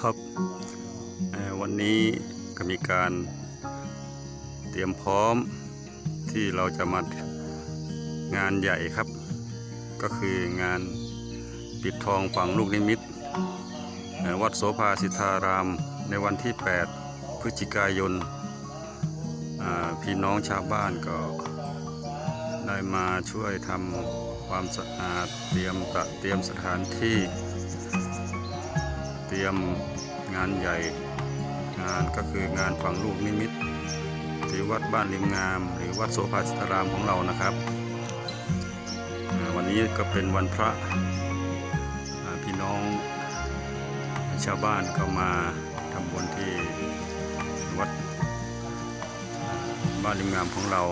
ครับ วันนี้ก็มีการเตรียมพร้อมที่เราจะมางานใหญ่ครับ ก็คืองานปิดทองฝังลูกนิมิต วัดโสภาสิทธารามในวันที่ 8 พฤศจิกายน พี่น้องชาวบ้านก็ได้มาช่วยทำความสะอาดเตรียมประเตรียมสถานที่ รียมงานใหญ่ งานก็คืองานฝังลูกนิมิตที่วัดบ้านริมงาม หรือวัดโสภาสิทธารามของเรานะครับ วันนี้ก็เป็นวันพระพี่น้องชาวบ้านก็มาทำบุญที่วัดบ้านริมงามของเรา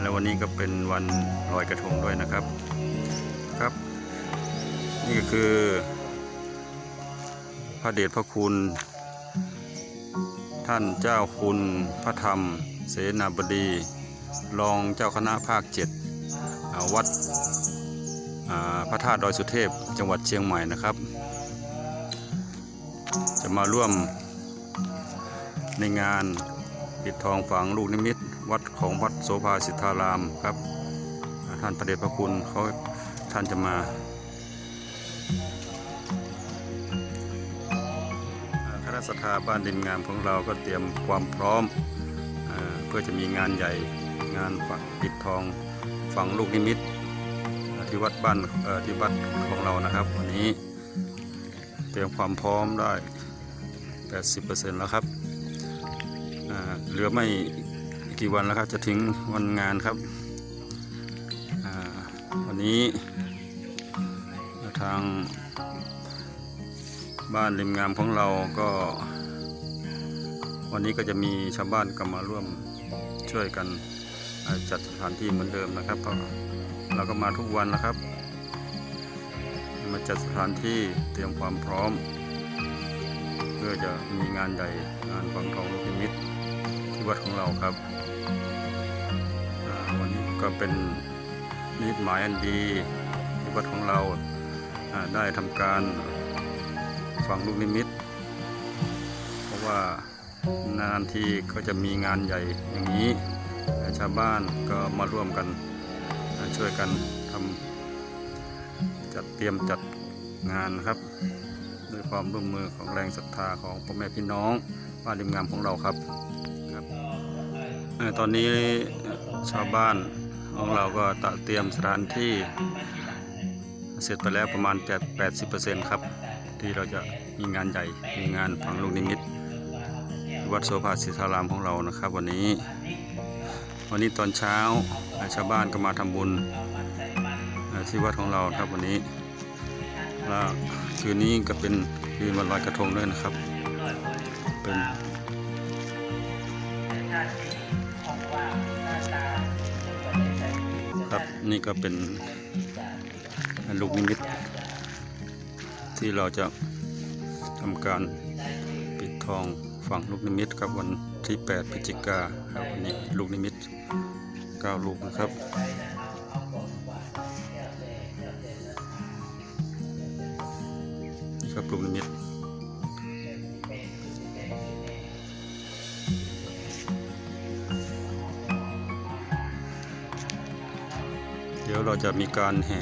และวันนี้ก็เป็นวันลอยกระทงด้วยนะครับครับ นี่ก็คือ พระเดชพระคุณ ท่านเจ้าคุณพระธรรม เสนาบดี รองเจ้าคณะภาคเจ็ดวัดพระธาตุดอยสุเทพจังหวัดเชียงใหม่นะครับ จะมาร่วมในงานปิดทองฝังลูกนิมิต วัดของวัดโสภาสิทธารามครับ ท่านพระเดชพระคุณเขาท่านจะมา สถาบ้านดินงามของเราก็เตรียมความพร้อมเพื่อจะมีงานใหญ่งานฝังปิดทองฝังลูกนิมิตที่วัดบ้านที่วัดของเรานะครับ วันนี้เตรียมความพร้อมได้ 80%แล้วครับเหลือไม่กี่วันแล้วครับจะถึงวันงานครับวันนี้ทาง บ้านริมงามของเราก็ วันนี้ก็จะมีชาวบ้านก็มาร่วมช่วยกันจัดสถานที่เหมือนเดิมนะครับเราเราก็มาทุกวันนะครับ มาจัดสถานที่เตรียมความพร้อม เพื่อจะมีงานใหญ่งานฝังทองลูกนิมิตที่วัดของเราครับวันนี้ก็เป็นนิดหมายอันดีที่วัดของเราได้ทำการ ฝั่งลูกนิมิต เพราะว่านานทีก็จะมีงานใหญ่อย่างนี้ชาวบ้านก็มาร่วมกันช่วยกันทำจัดเตรียมจัดงานนะครับ ด้วยความร่วมมือของแรงศรัทธาของพ่อแม่พี่น้องบ้านริมงามของเราครับครับตอนนี้ชาวบ้านของเราก็ตะเตรียมสถานที่เสร็จไปแล้วประมาณ 80%ครับ ที่เราจะมีงานใหญ่มีงานฝังลูกนิมิตวัดโสภาสิธารามของเรานะครับ วันนี้ วันนี้ตอนเช้าชาวบ้านก็มาทำบุญที่วัดของเราครับวันนี้แล้วคืนนี้ก็เป็นคืนวันลอยกระทงด้วยนะครับ เป็นครับนี่ก็เป็นลูกนิมิต ที่เราจะทำการปิดทองฝังลูกนิมิตครับวันที่ 8พฤศจิกาครับวันนี้ลูกนิมิต9ลูกนะครับนี่ครับลูกนิมิตเดี๋ยวเราจะมีการแห่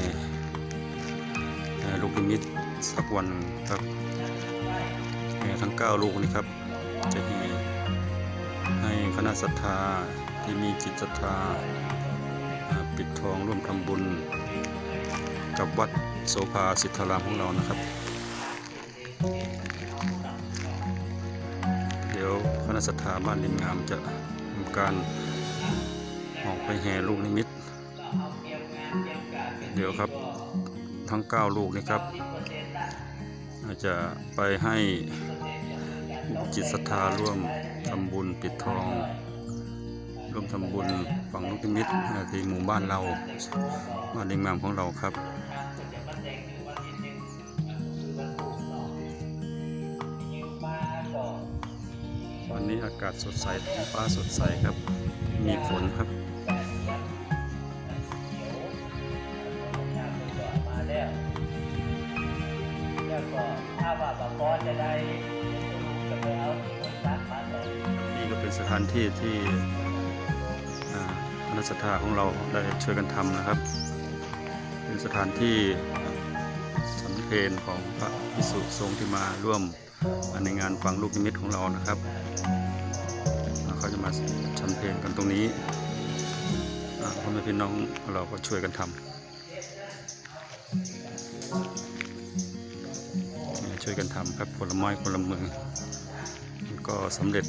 ลูกนิมิต สักวันหนึ่งครับแห่ทั้ง 9 ลูกนี่ครับ จะแห่ให้คณะศรัทธาที่มีจิตศรัทธาปิดทองร่วมทำบุญ กับวัดโสภาสิทธารามของเรานะครับ เดี๋ยวคณะศรัทธาบ้านริมงามจะทำการออกไปแห่ลูกนิมิต เดี๋ยวครับทั้ง 9 ลูกนี่ครับ จจะไปให้จิตศรัทธาร่วมทำบุญปิดทอง ร่วมทำบุญฝังลูกนิมิตที่หมู่บ้านเราบ้านริมงามของเราครับวันนี้อากาศสดใสท้องฟ้าสดใสครับ มีฝนครับ สถานที่ที่คณะศรัทธาของเราได้ช่วยกันทำนะครับ เป็นสถานที่สันเพนของพระพิสุสงฆ์ที่มาร่วมในงานฝังลูกนิมิตของเรานะครับเขาจะมาชันเพนกันตรงนี้พ่อแม่พี่น้องเราก็ช่วยกันทำช่วยกันทำครับคนละไม้คนละมือก็สำเร็จ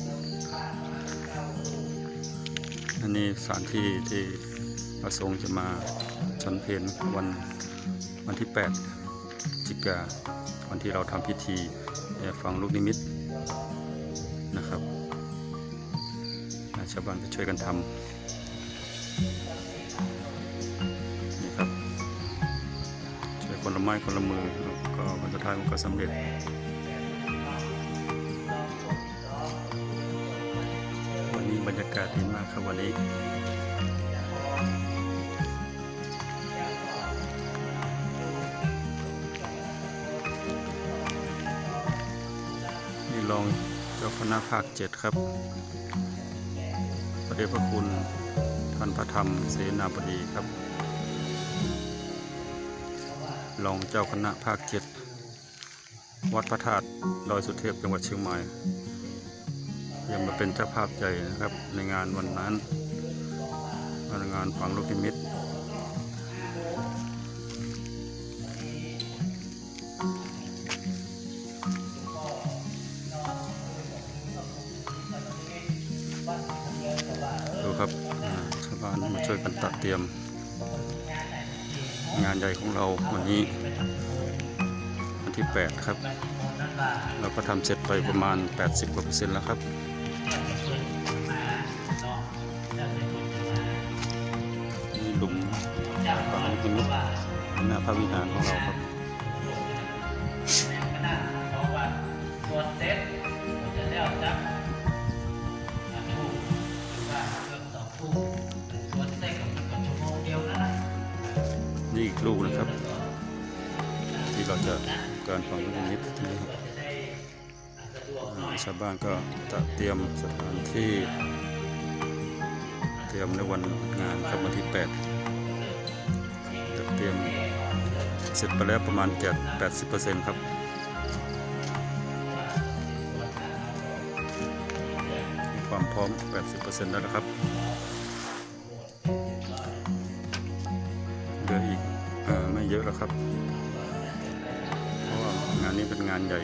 อันนี้สถานที่ที่พระสงฆ์จะมาชันเพนวันวันที่ 8 จิกาวันที่เราทำพิธีเอ่อฝังลูกนิมิตนะครับชาวบ้านจะช่วยกันทำนี่ครับช่วยคนละไม้คนละมือแล้วก็วันสุดท้ายมันก็สำเร็จ บรรยากาศดีมากครับวันนี้ นี่รองเจ้าคณะภาคเจ็ดครับพระเดชพระคุณท่านพระธรรมเสนาบดีครับ รองเจ้าคณะภาคเจ็ดวัดพระธาตุดอยสุเทพจังหวัดเชียงใหม่ ยังมาเป็นเจ้าภาพใหญ่นะครับ ในงานวันนั้นงานฝังลูกนิมิตดูครับชาวบ้านมาช่วยกันตัดเตรียม งานใหญ่ของเราวันนี้ วันที่ 8 ครับ เราก็ทำเสร็จไปประมาณ 80กว่าเปอร์เซ็นต์แล้วครับ ฝังลูกนิมิตหน้าพระวิหารของเราครับตรวจเสร็จจะได้เอาจับทูบหรือว่าเครื่องต่อทูบตรวจเสร็จกับมันชั่วโมงเดียวนะนี่อีกลูกนะครับ ที่เราจะการฝังลูกนิมิตที่นี่ครับชาวบ้านก็จะเตรียมสถานที่ เตรียมในวันงานครับวันที่8 เสร็จไปแล้วประมาณ7 80%ครับ มีความพร้อม80%แล้วนะครับ เหลืออีกอไม่เยอะแล้วครับ เพราะว่างานนี้เป็นงานใหญ่